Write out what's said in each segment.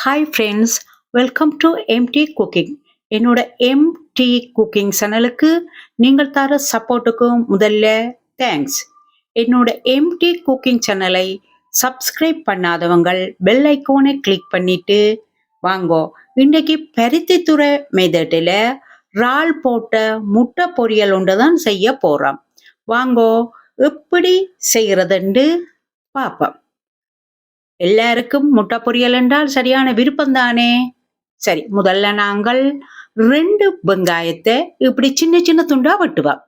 Hi friends welcome to MD cooking என்னோட empty cooking சேனலுக்கு நீங்கள் தர சப்போர்ட்டுக்கும் முதல்ல தேங்க்ஸ் என்னோட எம்டி குக்கிங் சேனலை சப்ஸ்கிரைப் பண்ணாதவங்கள் பெல் ஐக்கோனை கிளிக் பண்ணிட்டு வாங்கோ. இன்றைக்கு பருத்தித்துறை மெதட்டில் இறால் போட்ட முட்டை பொரியல் ஒன்று தான் செய்ய போகிறோம் வாங்கோ எப்படி செய்கிறதுண்டு பார்ப்போம் எல்லாருக்கும் முட்டை பொரியல் என்றால் சரியான விருப்பம் தானே சரி முதல்ல நாங்கள் ரெண்டு வெங்காயத்தை இப்படி சின்ன சின்ன துண்டா வெட்டுவோம்.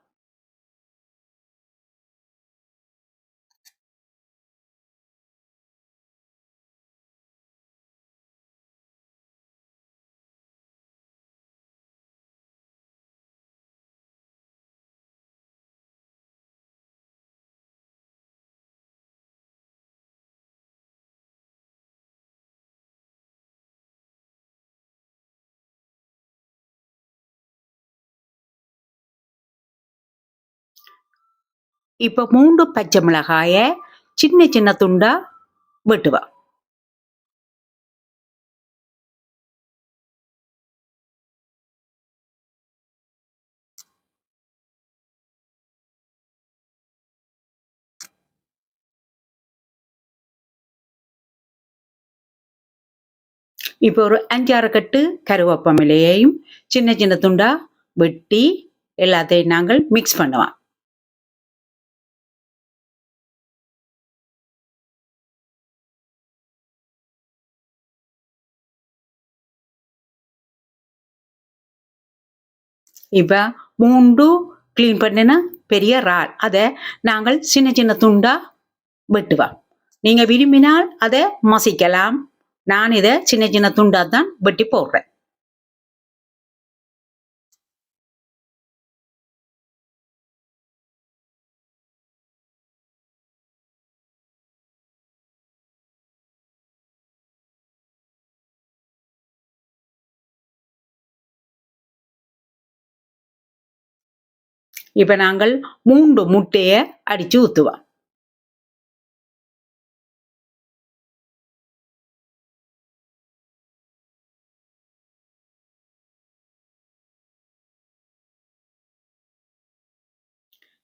இப்போ மூன்று பச்சை மிளகாய சின்ன சின்ன துண்டா வெட்டுவா. இப்போ ஒரு அஞ்சாறு கட்டு கருவேப்பமிலையையும் சின்ன சின்ன துண்டா வெட்டி எல்லாத்தையும் நாங்கள் மிக்ஸ் பண்ணுவோம். இப்போ மூண்டு க்ளீன் பண்ணினா பெரிய ரால் அதை நாங்கள் சின்ன சின்ன துண்டா வெட்டுவோம். நீங்கள் விரும்பினால் அதை மசிக்கலாம். நான் இதை சின்ன சின்ன துண்டா தான் வெட்டி போடுறேன். இப்ப நாங்கள் மூன்று முட்டைய அடிச்சு ஊத்துவோம்.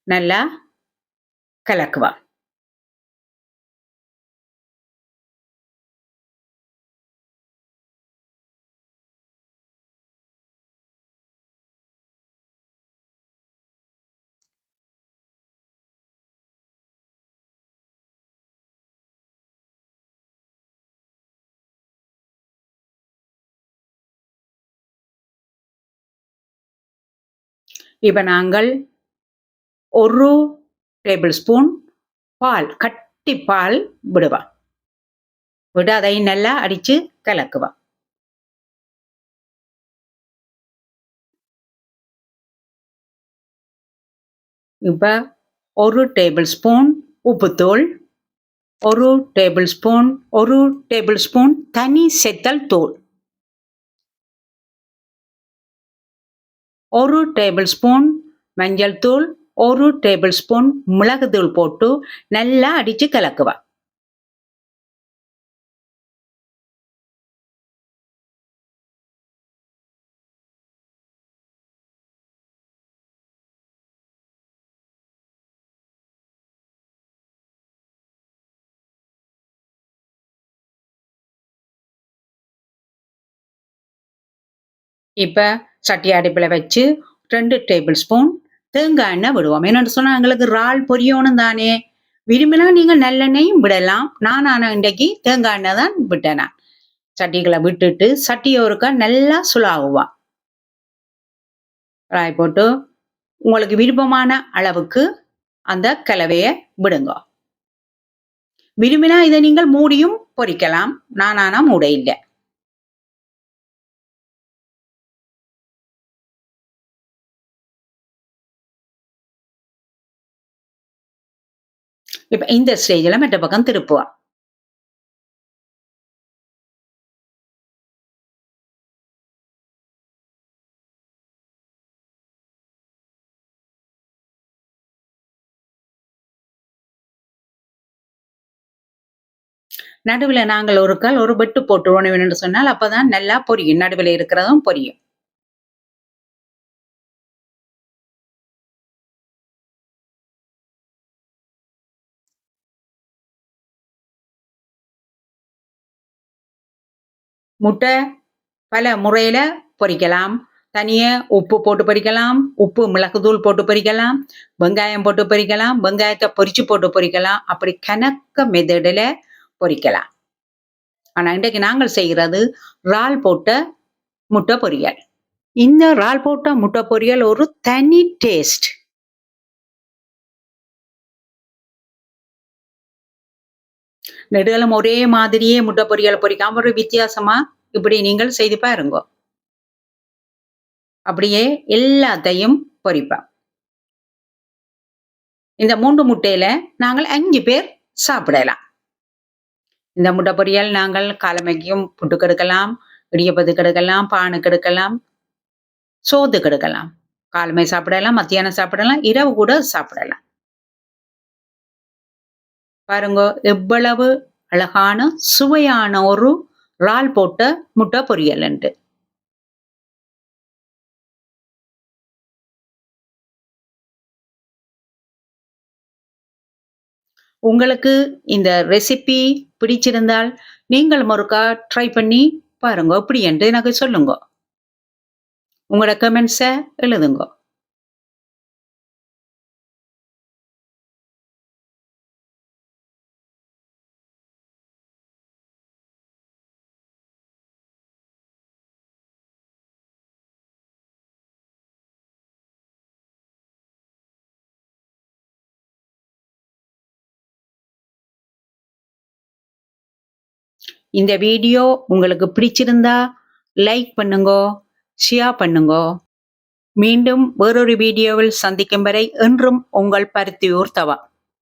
நல்லா கலக்குவான் இப்போ நாங்கள் ஒரு டேபிள் ஸ்பூன் பால் கட்டி பால் விடுவா விட அதை நல்லா அடித்து கலக்குவா இப்போ ஒரு டேபிள் ஸ்பூன் உப்புத்தூள் ஒரு டேபிள் ஸ்பூன் ஒரு டேபிள் ஸ்பூன் தனி செத்தல் தூள். ஒரு டேபிள் ஸ்பூன் மஞ்சள் தூள் ஒரு டேபிள் ஸ்பூன் மிளகுத்தூள் போட்டு நல்லா அடிச்சு கலக்குவேன் இப்போ சட்டி அடுப்பில் வச்சு ரெண்டு டேபிள் ஸ்பூன் தேங்காய் எண்ணெய் விடுவோம். என்னென்னு சொன்னால் எங்களுக்கு இறால் பொரியணும் தானே. விரும்பினா நீங்கள் நல்லெண்ணெயும் விடலாம். நான் ஆனால் இன்றைக்கு தேங்காய் எண்ணெய் தான் விட்டேன். நான் சட்டிகளை விட்டுட்டு சட்டியை ஒருக்கா நல்லா சுலாகுவான் ராய் போட்டு உங்களுக்கு விருப்பமான அளவுக்கு அந்த கலவையை விடுங்க. விரும்பினா இதை நீங்கள் மூடியும் பொறிக்கலாம் நானானா மூட இல்லை. இப்ப இந்த ஸ்டேஜ்ல மெட்ட பக்கம் திருப்புவா. நடுவுல நாங்கள் ஒரு கால் ஒரு பெட்டு போட்டு என்று சொன்னால் அப்போதான் நல்லா பொரியும். நடுவுல இருக்கிறதும் பொரியும். முட்டை பல முறையில பொரிக்கலாம் தனியே உப்பு போட்டு பொரிக்கலாம் உப்பு மிளகுத்தூள் போட்டு பொரிக்கலாம் வெங்காயம் போட்டு பொரிக்கலாம் வெங்காயத்தை பொரிச்சு போட்டு பொரிக்கலாம் அப்படி கணக்க மெதடில் பொரிக்கலாம் ஆனால் இன்றைக்கு நாங்கள் செய்கிறது இறால் போட்ட முட்டை பொரியல். இந்த இறால் போட்ட முட்டை பொரியல் ஒரு தனி டேஸ்ட். நெடுகலம் ஒரே மாதிரியே முட்டை பொரியல் பொரிக்காம ஒரு வித்தியாசமா இப்படி நீங்கள் செய்து பாருங்க. அப்படியே எல்லாத்தையும் பொரிப்பேன் இந்த மூன்று முட்டையில நாங்கள் அஞ்சு பேர் சாப்பிடலாம். இந்த முட்டை பொரியல் நாங்கள் காலமைக்கும் புட்டு கெடுக்கலாம் இடியப்பது கெடுக்கலாம் பானு கெடுக்கலாம் சோத்து கெடுக்கலாம். காலமே சாப்பிடலாம் மத்தியானம் சாப்பிடலாம் இரவு கூட சாப்பிடலாம். பாருங்க எவ்வளவு அழகான சுவையான ஒரு இறால் போட்ட முட்டை பொரியல்ன்ட்டு உங்களுக்கு இந்த ரெசிபி பிடிச்சிருந்தால் நீங்கள் மறுக்கா ட்ரை பண்ணி பாருங்க எப்படி என்று எனக்கு சொல்லுங்க. உங்களோட கமெண்ட்ஸை எழுதுங்க. இந்த வீடியோ உங்களுக்கு பிடிச்சிருந்தா லைக் பண்ணுங்க ஷேர் பண்ணுங்க. மீண்டும் வேறொரு வீடியோவில் சந்திக்கும் வரை என்றும் உங்கள் பருத்தியூர் தவா